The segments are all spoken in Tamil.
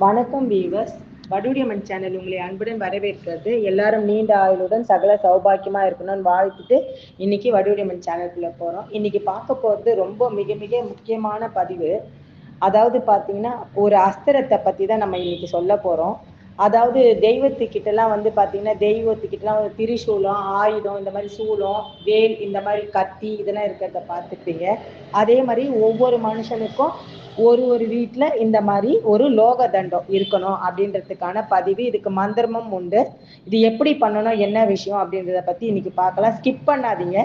வணக்கம் வீவர்ஸ் வடுடியம்மன் சேனல் உங்களை அன்புடன் வரவேற்கிறது. எல்லாரும் நீண்ட ஆயுளுடன் சகல சௌபாக்கியமா இருக்கணும்னு வாழ்த்துட்டு இன்னைக்கு வடுடியம்மன் சேனலுக்குள்ள போறோம். இன்னைக்கு பார்க்க போறது ரொம்ப மிக மிக முக்கியமான பதிவு. அதாவது பார்த்தீங்கன்னா ஒரு அஸ்திரத்தை பத்தி தான் நம்ம இன்னைக்கு சொல்ல போறோம். அதாவது தெய்வத்துக்கிட்டலாம் வந்து பார்த்தீங்கன்னா தெய்வத்துக்கிட்டலாம் ஒரு திரிசூலம் ஆயுதம் இந்த மாதிரி சூலம் வேல் இந்த மாதிரி கத்தி இதெல்லாம் இருக்கிறத பார்த்துருப்பீங்க அதே மாதிரி ஒவ்வொரு மனுஷனுக்கும் ஒரு ஒரு வீட்டில் இந்த மாதிரி ஒரு லோக தண்டம் இருக்கணும் அப்படின்றதுக்கான பதிவு இதுக்கு மந்திரமும் உண்டு. இது எப்படி பண்ணணும் என்ன விஷயம் அப்படின்றத பற்றி இன்னைக்கு பார்க்கலாம். ஸ்கிப் பண்ணாதீங்க.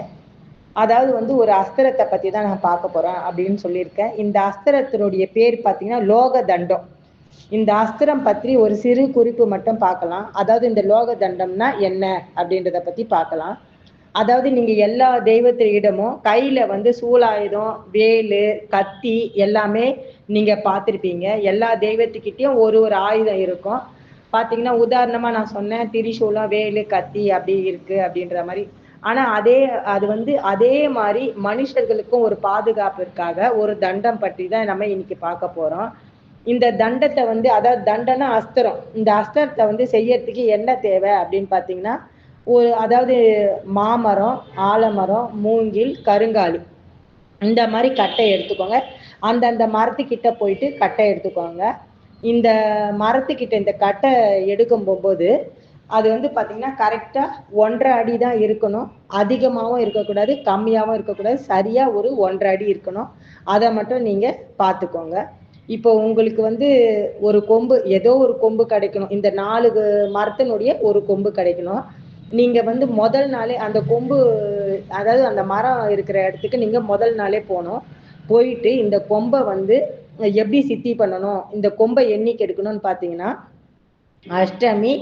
அதாவது வந்து ஒரு அஸ்திரத்தை பற்றி தான் நான் பார்க்க போகிறேன் அப்படின்னு சொல்லியிருக்கேன். இந்த அஸ்திரத்தினுடைய பேர் பார்த்தீங்கன்னா லோக தண்டம். இந்த அஸ்திரம் பற்றி ஒரு சிறு குறிப்பு மட்டும் பார்க்கலாம். அதாவது இந்த லோக தண்டம்னா என்ன அப்படின்றத பற்றி பார்க்கலாம். அதாவது நீங்க எல்லா தெய்வத்திடமும் கையில வந்து சூலாயுதம் வேலு கத்தி எல்லாமே நீங்க பார்த்துருப்பீங்க. எல்லா தெய்வத்துக்கிட்டையும் ஒரு ஒரு ஆயுதம் இருக்கும். பாத்தீங்கன்னா உதாரணமா நான் சொன்னேன் திரிசூலம் வேலு கத்தி அப்படி இருக்கு அப்படின்ற மாதிரி. ஆனா அதே அது வந்து அதே மாதிரி மனுஷர்களுக்கும் ஒரு பாதுகாப்பிற்காக ஒரு தண்டம் பற்றி தான் நம்ம இன்னைக்கு பார்க்க போறோம். இந்த தண்டத்தை வந்து அதாவது தண்டனா அஸ்திரம். இந்த அஸ்திரத்தை வந்து செய்யறதுக்கு என்ன தேவை அப்படின்னு பார்த்தீங்கன்னா ஒரு அதாவது மாமரம் ஆலமரம் மூங்கில் கருங்காலி. இந்த மாதிரி கட்டை எடுத்துக்கோங்க. அந்தந்த மரத்துக்கிட்ட போயிட்டு கட்டை எடுத்துக்கோங்க. இந்த மரத்துக்கிட்ட இந்த கட்டை எடுக்கும் போகும்போது அது வந்து பார்த்தீங்கன்னா கரெக்டாக ஒன்றரை அடி தான் இருக்கணும். அதிகமாகவும் இருக்கக்கூடாது கம்மியாகவும் இருக்கக்கூடாது. சரியாக ஒரு ஒன்றரை அடி இருக்கணும். அதை மட்டும் நீங்கள் பார்த்துக்கோங்க இப்போ உங்களுக்கு வந்து ஒரு கொம்பு ஏதோ ஒரு கொம்பு கிடைக்கணும். இந்த நாலு மரத்தினுடைய ஒரு கொம்பு கிடைக்கணும். நீங்க வந்து முதல் நாளே அந்த கொம்பு அதாவது அந்த மரம் இருக்கிற இடத்துக்கு நீங்க முதல் நாளே போகணும். போயிட்டு இந்த கொம்பை வந்து எப்படி சித்தி பண்ணணும் இந்த கொம்பை எண்ணிக்கை எடுக்கணும்னு பார்த்தீங்கன்னா அஷ்டமி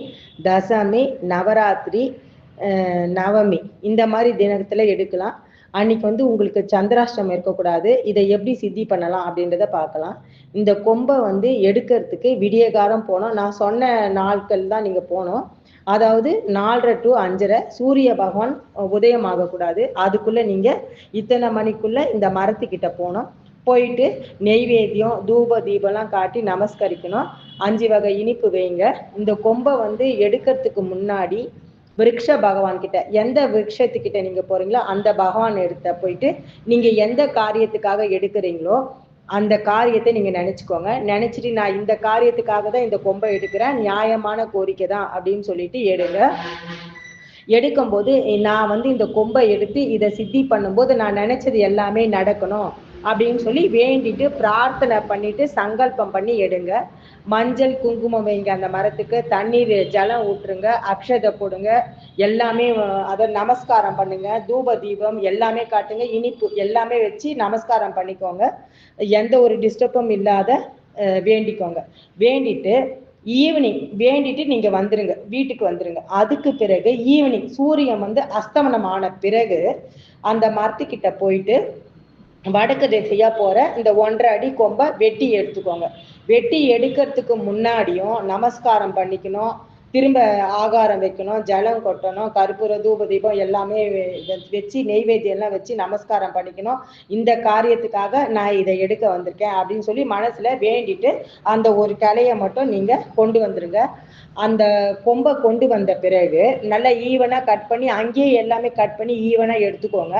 தசமி நவராத்திரி நவமி இந்த மாதிரி தினத்துல எடுக்கலாம். அன்னைக்கு வந்து உங்களுக்கு சந்திராஷ்டம் இருக்கக்கூடாது. இதை எப்படி சித்தி பண்ணலாம் அப்படின்றத பார்க்கலாம். இந்த கொம்பை வந்து எடுக்கிறதுக்கு விடியகாரம் போனோம் நான் சொன்ன நாட்கள் தான் நீங்கள் போனோம் அதாவது நாலரை டு அஞ்சரை சூரிய பகவான் உதயம் ஆகக்கூடாது அதுக்குள்ளே நீங்கள் இத்தனை மணிக்குள்ளே இந்த மரத்துக்கிட்ட போகணும். போயிட்டு நெய்வேத்தியம் தூப தீபம்லாம் காட்டி நமஸ்கரிக்கணும். அஞ்சு வகை இனிப்பு வைங்க. இந்த கொம்பை வந்து எடுக்கிறதுக்கு முன்னாடி விரக்ஷ பகவான் கிட்ட எந்த விரக்ஷத்துக்கிட்ட நீங்க போறீங்களோ அந்த பகவான் எடுத்த போயிட்டு நீங்க எந்த காரியத்துக்காக எடுக்கிறீங்களோ அந்த காரியத்தை நீங்க நினைச்சுக்கோங்க. நினைச்சிட்டு நான் இந்த காரியத்துக்காக தான் இந்த கொம்பை எடுக்கிறேன். நியாயமான கோரிக்கை தான் அப்படின்னு சொல்லிட்டு எடுங்க. எடுக்கும்போது நான் வந்து இந்த கொம்பை எடுத்து இதை சித்தி பண்ணும்போது நான் நினைச்சது எல்லாமே நடக்கணும் அப்படின்னு சொல்லி வேண்டிட்டு பிரார்த்தனை பண்ணிட்டு சங்கல்பம் பண்ணி எடுங்க. மஞ்சள் குங்குமம் வைங்க அந்த மரத்துக்கு. தண்ணீர் ஜலம் ஊற்றுங்க அக்ஷதை போடுங்க. எல்லாமே அதை நமஸ்காரம் பண்ணுங்க. தூப தீபம் எல்லாமே காட்டுங்க. இனிப்பு எல்லாமே வச்சு நமஸ்காரம் பண்ணிக்கோங்க. எந்த ஒரு டிஸ்டர்பும் இல்லாத வேண்டிக்கோங்க. வேண்டிட்டு ஈவினிங் வேண்டிட்டு நீங்க வந்துருங்க. வீட்டுக்கு வந்துருங்க. அதுக்கு பிறகு ஈவினிங் சூரியன் வந்து அஸ்தமனம் ஆன பிறகு அந்த மரத்துக்கிட்ட போயிட்டு வடக்கு திசையா போற இந்த ஒன்றரை அடி கொம்பை வெட்டி எடுத்துக்கோங்க. வெட்டி எடுக்கிறதுக்கு முன்னாடியும் நமஸ்காரம் பண்ணிக்கணும். திரும்ப ஆகாரம் வைக்கணும் ஜலம் கொட்டணும் கற்பூர தூப தீபம் எல்லாமே வச்சு நெய்வேத்தியம் எல்லாம் வச்சு நமஸ்காரம் பண்ணிக்கணும். இந்த காரியத்துக்காக நான் இதை எடுக்க வந்திருக்கேன் அப்படின்னு சொல்லி மனசுல வேண்டிட்டு அந்த ஒரு கிளைய மட்டும் நீங்க கொண்டு வந்துருங்க. அந்த கொம்பை கொண்டு வந்த பிறகு நல்லா ஈவனா கட் பண்ணி அங்கேயே எல்லாமே கட் பண்ணி ஈவனா எடுத்துக்கோங்க.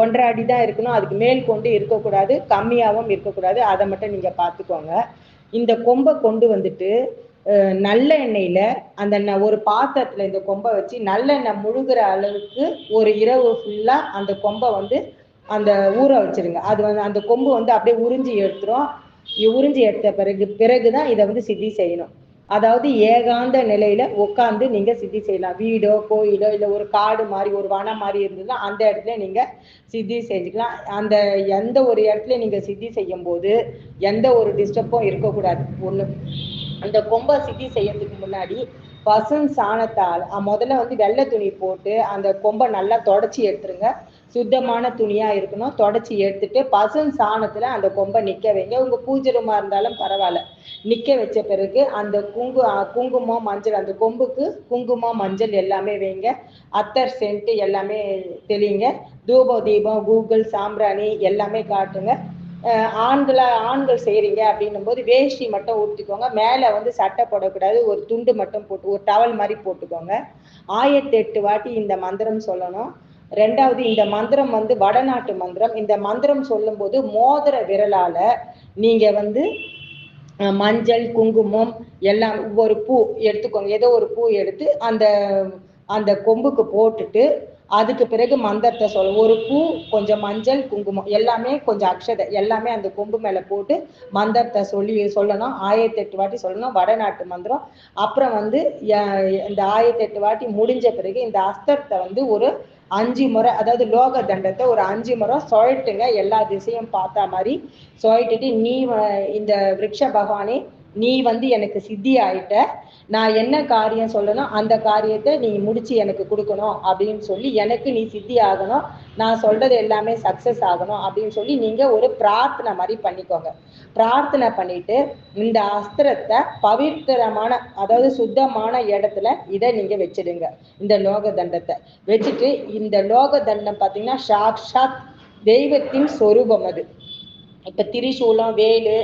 ஒன்றரை அடி தான் இருக்கணும். அதுக்கு மேல் கொண்டு இருக்கக்கூடாது கம்மியாகவும் இருக்கக்கூடாது. அதை மட்டும் நீங்கள் பார்த்துக்கோங்க. இந்த கொம்பை கொண்டு வந்துட்டு நல்ல எண்ணெயில் அந்த ஒரு பாத்திரத்தில் இந்த கொம்பை வச்சு நல்லெண்ணெய் முழுகிற அளவுக்கு ஒரு இரவு ஃபுல்லாக அந்த கொம்பை வந்து அந்த ஊற வச்சிருங்க. அது வந்து அந்த கொம்பு வந்து அப்படியே உறிஞ்சி எடுத்துரும். உறிஞ்சி எடுத்த பிறகு பிறகுதான் இதை வந்து சித்தி செய்யணும். அதாவது ஏகாந்த நிலையில உட்காந்து நீங்க சித்தி செய்யலாம். வீடோ கோயிலோ இல்லை ஒரு காடு மாதிரி ஒரு வனம் மாதிரி இருந்ததுன்னா அந்த இடத்துல நீங்க சித்தி செஞ்சுக்கலாம். அந்த எந்த ஒரு இடத்துல நீங்க சித்தி செய்யும் போது எந்த ஒரு டிஸ்டர்பும் இருக்கக்கூடாது. ஒண்ணு அந்த கொம்பை சித்தி செய்யறதுக்கு முன்னாடி பசும் சாணத்தால் முதல்ல வந்து வெள்ளை துணி போட்டு அந்த கொம்பை நல்லா தொடச்சி எடுத்துருங்க. சுத்தமான துணியா இருக்கணும். தொடச்சி எடுத்துட்டு பசும் சாணத்துல அந்த கொம்பை நிக்க வைங்க. உங்க பூஜை இருந்தாலும் பரவாயில்ல. நிக்க வச்ச பிறகு அந்த குங்கு குங்குமம் மஞ்சள் அந்த கொம்புக்கு குங்குமம் மஞ்சள் எல்லாமே வைங்க. அத்தர் சென்ட் எல்லாமே தெளிங்க. தூப தீபம் கூகுள் சாம்பிராணி எல்லாமே காட்டுங்க. ஆண்களை ஆண்கள் செய்கிறீங்க அப்படின்னும் போது வேஷ்டி மட்டும் ஊற்றிக்கோங்க மேலே வந்து சட்டை போடக்கூடாது. ஒரு துண்டு மட்டும் போட்டு ஒரு டவல் மாதிரி போட்டுக்கோங்க. ஆயிரத்தி எட்டு வாட்டி இந்த மந்திரம் சொல்லணும். ரெண்டாவது இந்த மந்திரம் வந்து வடநாட்டு மந்திரம். இந்த மந்திரம் சொல்லும்போது மோதிர விரலால நீங்க வந்து மஞ்சள் குங்குமம் எல்லாம் ஒரு பூ எடுத்துக்கோங்க. ஏதோ ஒரு பூ எடுத்து அந்த அந்த கொம்புக்கு போட்டுட்டு அதுக்கு பிறகு மந்திரத்தை சொல்ல ஒரு பூ கொஞ்சம் மஞ்சள் குங்குமம் எல்லாமே கொஞ்சம் அக்ஷதை எல்லாமே அந்த கொம்பு மேலே போட்டு மந்திரத்தை சொல்லி சொல்லணும். ஆயிரத்தி எட்டு வாட்டி சொல்லணும். வடநாட்டு மந்திரம். அப்புறம் வந்து இந்த ஆயிரத்தி எட்டு வாட்டி முடிஞ்ச பிறகு இந்த அஸ்தரத்தை வந்து ஒரு அஞ்சு முறை அதாவது லோக தண்டத்தை ஒரு அஞ்சு முறை சுழட்டுங்க எல்லா திசையும் பார்த்தா மாதிரி சுழட்டிட்டு நீ இந்த விரக்ஷ பகவானே நீ வந்து எனக்கு சித்தி ஆயிட்ட நான் என்ன காரியம் சொல்லணும் அந்த காரியத்தை நீ முடிச்சு எனக்கு கொடுக்கணும் அப்படின்னு சொல்லி எனக்கு நீ சித்தி ஆகணும். நான் சொல்றது எல்லாமே சக்சஸ் ஆகணும் அப்படின்னு சொல்லி நீங்க ஒரு பிரார்த்தனை மாதிரி பண்ணிக்கோங்க. பிரார்த்தனை பண்ணிட்டு இந்த அஸ்திரத்தை பவித்திரமான அதாவது சுத்தமான இடத்துல இதை நீங்க வச்சிடுங்க. இந்த லோக தண்டத்தை வச்சுட்டு இந்த லோக தண்டம் பார்த்தீங்கன்னா சாக்ஷாத் தெய்வத்தின் சொரூபம் அது. இப்ப திரிசூலம் வேலு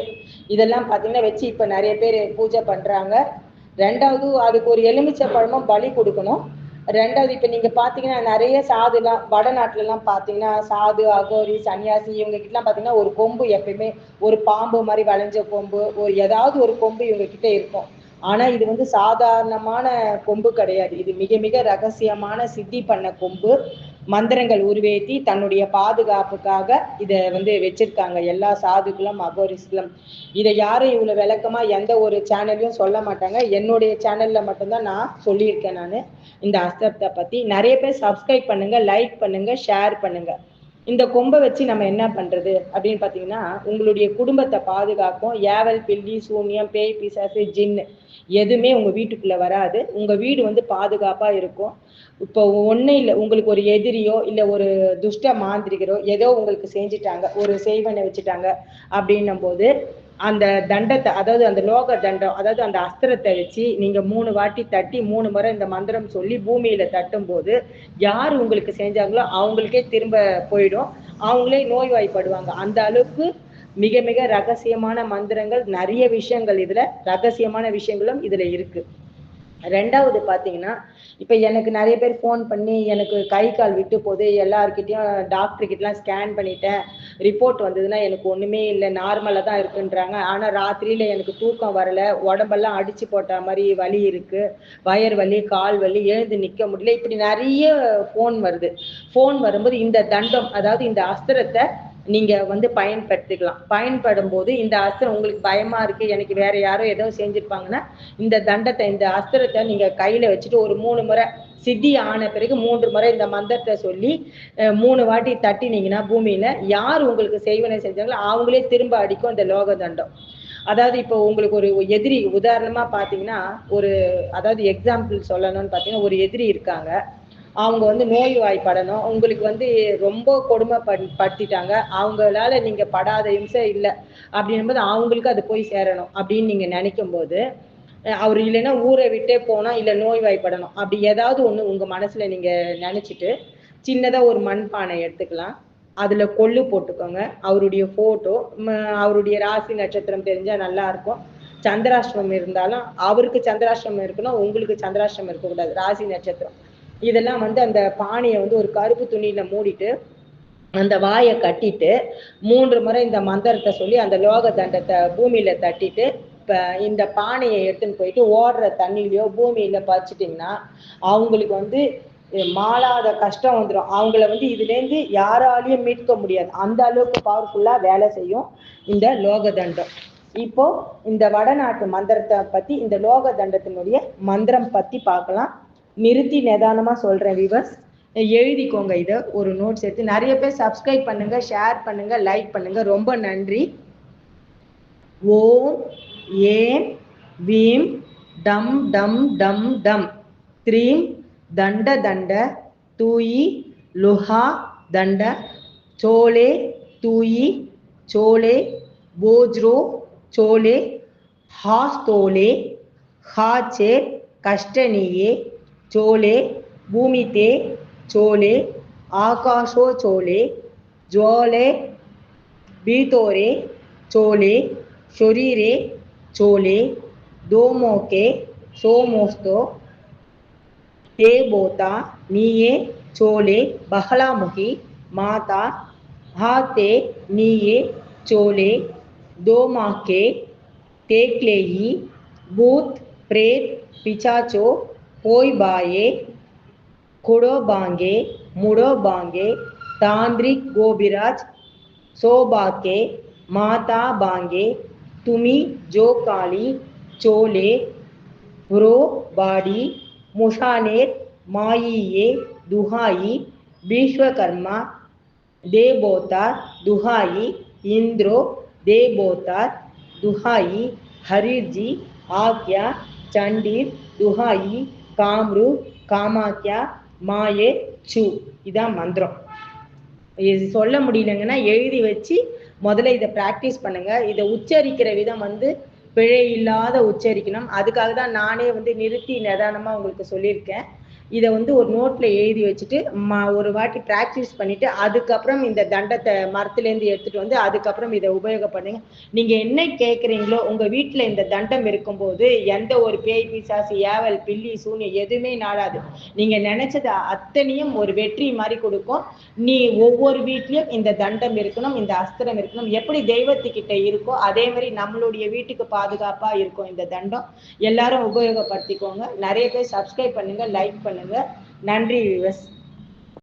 இதெல்லாம் பார்த்தீங்கன்னா வச்சு இப்ப நிறைய பேர் பூஜை பண்றாங்க. ரெண்டாவது அதுக்கு ஒரு எலுமிச்சை பழமும் பலி கொடுக்கணும். ரெண்டாவது இப்ப நீங்க பாத்தீங்கன்னா நிறைய சாதுலாம் வடநாட்டுல எல்லாம் பாத்தீங்கன்னா சாது அகோரி சன்னியாசி இவங்க கிட்ட எல்லாம் பாத்தீங்கன்னா ஒரு கொம்பு எப்பயுமே ஒரு பாம்பு மாதிரி வளைஞ்ச கொம்பு ஒரு ஏதாவது ஒரு கொம்பு இவங்க கிட்ட இருக்கும். ஆனா இது வந்து சாதாரணமான கொம்பு கிடையாது. இது மிக மிக ரகசியமான சித்தி பண்ண கொம்பு. மந்திரங்கள் உருவேற்றி தன்னுடைய பாதுகாப்புக்காக இதை வந்து வச்சிருக்காங்க. எல்லா சாதுக்களும் அகோரிஸ்களும். இதை யாரும் இவ்வளவு விளக்கமா எந்த ஒரு சேனல்லையும் சொல்ல மாட்டாங்க. என்னுடைய சேனல்ல மட்டும்தான் நான் சொல்லியிருக்கேன் நான். இந்த அஸ்தத்தை பத்தி. நிறைய பேர் சப்ஸ்கிரைப் பண்ணுங்க லைக் பண்ணுங்க ஷேர் பண்ணுங்க. இந்த கொம்பை வச்சு நம்ம என்ன பண்றது அப்படின்னு பாத்தீங்கன்னா உங்களுடைய குடும்பத்தை பாதுகாக்கும். ஏவல் பில்லி சூன்யம் பேய் பிசாசு ஜின்னு எதுவுமே உங்க வீட்டுக்குள்ள வராது. உங்க வீடு வந்து பாதுகாப்பா இருக்கும். இப்போ ஒன்றும் இல்லை உங்களுக்கு ஒரு எதிரியோ இல்லை ஒரு துஷ்ட மாந்திரிகரோ ஏதோ உங்களுக்கு செஞ்சிட்டாங்க ஒரு செய்வனை வச்சுட்டாங்க அப்படின்னும் போது அந்த தண்டத்தை அதாவது அந்த லோக தண்டம் அதாவது அந்த அஸ்திரத்தை வச்சு நீங்க மூணு வாட்டி தட்டி மூணு முறை இந்த மந்திரம் சொல்லி பூமியில தட்டும் போது யார் உங்களுக்கு செஞ்சாங்களோ அவங்களுக்கே திரும்ப போயிடும். அவங்களே நோய்வாய்ப்படுவாங்க. அந்த அளவுக்கு மிக மிக ரகசியமான மந்திரங்கள் நிறைய விஷயங்கள் இதுல ரகசியமான விஷயங்களும் இதுல இருக்கு. ரெண்டாவது பார்த்தீங்கன்னா இப்போ எனக்கு நிறைய பேர் ஃபோன் பண்ணி எனக்கு கை கால் விட்டு போகுது எல்லாருக்கிட்டையும் டாக்டர் கிட்டலாம் ஸ்கேன் பண்ணிட்டேன். ரிப்போர்ட் வந்ததுன்னா எனக்கு ஒன்றுமே இல்லை. நார்மலாக தான் இருக்குன்றாங்க. ஆனால் ராத்திரியில் எனக்கு தூக்கம் வரல. உடம்பெல்லாம் அடிச்சு போட்ட மாதிரி வலி இருக்குது வயர் வலி கால் வலி எழுந்து நிற்க முடியல. இப்படி நிறைய ஃபோன் வருது. ஃபோன் வரும்போது இந்த தண்டம் அதாவது இந்த அஸ்திரத்தை நீங்க வந்து பயன்படுத்திக்கலாம். பயன்படும் போது இந்த அஸ்திரம் உங்களுக்கு பயமா இருக்கு எனக்கு வேற யாரோ ஏதோ செஞ்சிருப்பாங்கன்னா இந்த தண்டத்தை இந்த அஸ்திரத்தை நீங்க கையில வச்சுட்டு ஒரு மூணு முறை சித்தி ஆன பிறகு மூன்று முறை இந்த மந்திரத்தை சொல்லி மூணு வாட்டி தட்டினீங்கன்னா பூமியில யார் உங்களுக்கு செய்வனை செஞ்சாங்களோ அவங்களே திரும்ப அடிக்கும் இந்த லோக தண்டம். அதாவது இப்போ உங்களுக்கு ஒரு எதிரி உதாரணமா பாத்தீங்கன்னா ஒரு அதாவது எக்ஸாம்பிள் சொல்லணும்னு பாத்தீங்கன்னா ஒரு எதிரி இருக்காங்க. அவங்க வந்து நோய்வாய்ப்படணும். உங்களுக்கு வந்து ரொம்ப கொடுமை படுத்திட்டாங்க. அவங்களால நீங்க படாத இம்சை இல்லை. அப்படின்னும் போது அவங்களுக்கு அது போய் சேரணும் அப்படின்னு நீங்க நினைக்கும் போது அவர் இல்லைன்னா ஊரை விட்டே போனா இல்ல நோய்வாய்ப்படணும். அப்படி ஏதாவது ஒண்ணு உங்க மனசுல நீங்க நினைச்சிட்டு சின்னதா ஒரு மண்பானை எடுத்துக்கலாம். அதுல கொள்ளு போட்டுக்கோங்க. அவருடைய போட்டோ அவருடைய ராசி நட்சத்திரம் தெரிஞ்சா நல்லா இருக்கும். சந்திராஷ்டிரம் இருந்தாலும் அவருக்கு சந்திராஷ்டிரம் இருக்கணும் உங்களுக்கு சந்திராஷ்டிரம் இருக்கக்கூடாது. ராசி நட்சத்திரம். இதெல்லாம் வந்து அந்த பானையை வந்து ஒரு கருப்பு துணியில மூடிட்டு அந்த வாயை கட்டிட்டு மூன்று முறை இந்த மந்திரத்தை சொல்லி அந்த லோக தண்டத்தை பூமியில தட்டிட்டு இப்ப இந்த பானையை எடுத்துன்னு போயிட்டு ஓடுற தண்ணியிலயோ பூமியில பறிச்சிட்டிங்கன்னா அவங்களுக்கு வந்து மாளாத கஷ்டம் வந்துடும் அவங்கள வந்து இதுல இருந்து யாராலையும் மீட்க முடியாது. அந்த அளவுக்கு பவர்ஃபுல்லா வேலை செய்யும் இந்த லோக தண்டம். இப்போ இந்த வடநாட்டு மந்திரத்தை பத்தி இந்த லோக தண்டத்தினுடைய மந்திரம் பத்தி பார்க்கலாம். நிறுத்தி நிதானமாக சொல்கிறேன் விவர்ஸ் எழுதிக்கோங்க இதை ஒரு நோட்ஸ் எடுத்து நிறைய பேர் சப்ஸ்கிரைப் பண்ணுங்க ஷேர் பண்ணுங்க லைக் பண்ணுங்க. ரொம்ப நன்றி. ஓம் ஏம் வீம் டம் டம் டம் டம். த்ரீம் தண்ட தண்ட. தூயி லுஹா தண்ட. சோலே தூயி சோலே. போஜ்ரோ சோலே. ஹாஸ்தோலே. ஹாச்சே கஷ்டனியே चोले भूमिते चोले आकाशो चोले ज्वाले भीतोरे चोले शरीरे चोले दोमोके सोमोस्तो ते बोता नीये चोले बहलामुखी माता हाते नीये चोले दोमाके तेक्लेयी भूत प्रेत पिचाचो போய்பாயே குடோபாங்கே முடோபாங்கே தாந்திரிக் கோபிராஜ் சோபாக்கே மாதா பாங்கே துமி ஜோகாலி சோலே ப்ரோ பாடி முஷானேர் மாயியே துஹாயி பீஸ்வகர்மா தேபோத்தார் துஹாயி இந்திரோ தேபோத்தார் துஹாயி ஹரிர்ஜி ஆக்யா சண்டீர் துஹாயி காம்ரு காமாக்கியா மாயே சு. இதான் மந்திரம். இது சொல்ல முடியலங்கன்னா எழுதி வச்சு முதல்ல இதை ப்ராக்டிஸ் பண்ணுங்க. இதை உச்சரிக்கிற விதம் வந்து பிழை இல்லாத உச்சரிக்கணும். அதுக்காக தான் நானே வந்து நிறுத்தி நிதானமாக உங்களுக்கு சொல்லியிருக்கேன். இதை வந்து ஒரு நோட்டில் எழுதி வச்சுட்டு ம ஒரு வாட்டி ப்ராக்டிஸ் பண்ணிவிட்டு அதுக்கப்புறம் இந்த தண்டத்தை மரத்துலேருந்து எடுத்துகிட்டு வந்து அதுக்கப்புறம் இதை உபயோகப்படுங்க நீங்கள் என்ன கேட்குறீங்களோ உங்கள் வீட்டில் இந்த தண்டம் இருக்கும்போது எந்த ஒரு பேய் பிசாசு ஏவல் பில்லி சூனியம் எதுவுமே நாடாது. நீங்கள் நினச்சது அத்தனையும் ஒரு வெற்றி மாதிரி கொடுக்கும். நீ ஒவ்வொரு வீட்லேயும் இந்த தண்டம் இருக்கணும் இந்த அஸ்திரம் இருக்கணும். எப்படி தெய்வத்துக்கிட்ட இருக்கோ அதே மாதிரி நம்மளுடைய வீட்டுக்கு பாதுகாப்பாக இருக்கும் இந்த தண்டம். எல்லாரும் உபயோகப்படுத்திக்கோங்க. நிறைய பேர் சப்ஸ்கிரைப் பண்ணுங்கள் லைக் பண்ணுங்கள் நன்றி விவஸ்